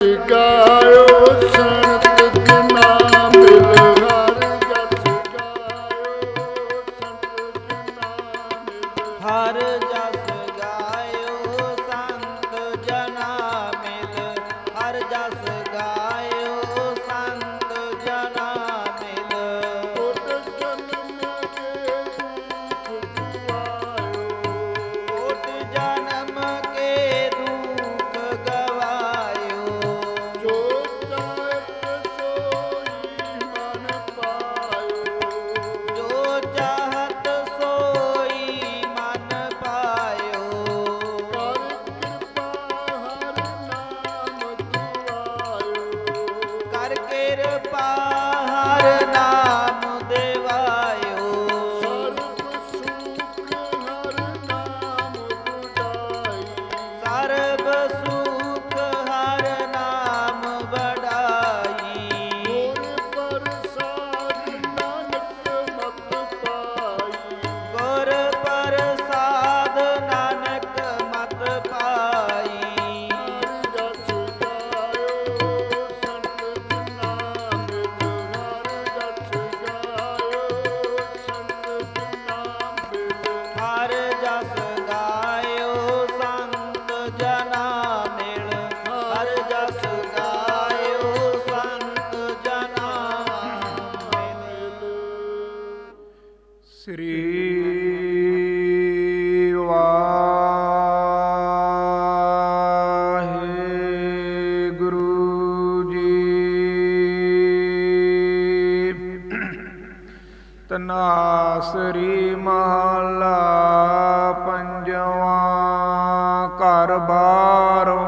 ਗਾਇਓ ਸੰਤ ਨਾਮ ਮਿਲ ਹਰ ਜਸ ਗਾਇਓ ਸੰਤ ਜਨਾ ਮਿਲ ਹਰ ਕਿਰਪਾ ਸ੍ਰੀ ਵਾਹਿਗੁਰੂ ਜੀ। ਤਨਾਸਰੀ ਮਹਲਾ ਪੰਜਵਾਂ ਘਰ ਬਾਰਵਾ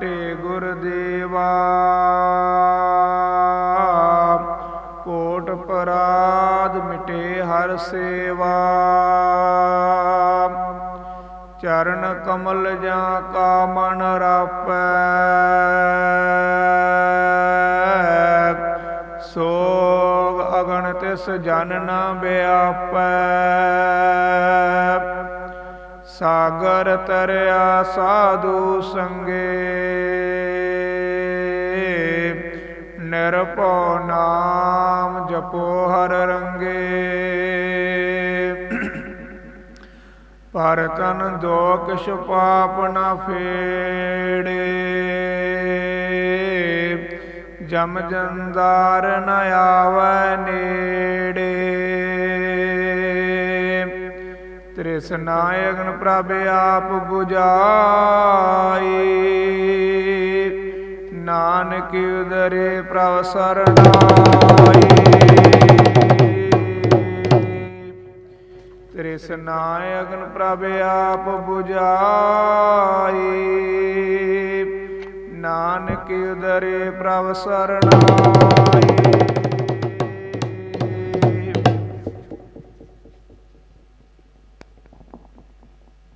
ਭਾਗ ਗੁਰਦੇਵਾ। ਕੋਟ ਪਰਾਧ ਮਿਟੇ ਹਰ ਸੇਵਾ। ਚਰਨ ਕਮਲ ਜਾਂ ਕਾ ਮਨ ਰਾਪੈ। ਸੋਗ ਅਗਣ ਤਿਸ ਜਨ ਨ ਵਿਆਪੈ। ਸਾਗਰ ਤਰਿਆ ਸਾਧੂ ਸੰਗੇ। ਨਿਰਭਉ ਨਾਮ ਜਪੋ ਹਰ ਰੰਗੇ। ਪਰ ਤਨ ਦੋਖ ਪਾਪ ਨ ਫੇੜੇ। ਜਮ ਜੰਦਾਰ ਨ ਆਵੈ ਨੇੜੇ। ਤ੍ਰਿਸ਼ਨਾ ਅਗਨ ਪ੍ਰਭ ਆਪ 부ਜਾਈ ਨਾਨਕ ਉਦਰੇ ਪ੍ਰਭ ਸਰਣਾਈ ਤ੍ਰਿਸ਼ਨਾ ਅਗਨ ਪ੍ਰਭ ਆਪ 부ਜਾਈ ਨਾਨਕ ਉਦਰੇ ਪ੍ਰਭ ਸਰਣਾਈ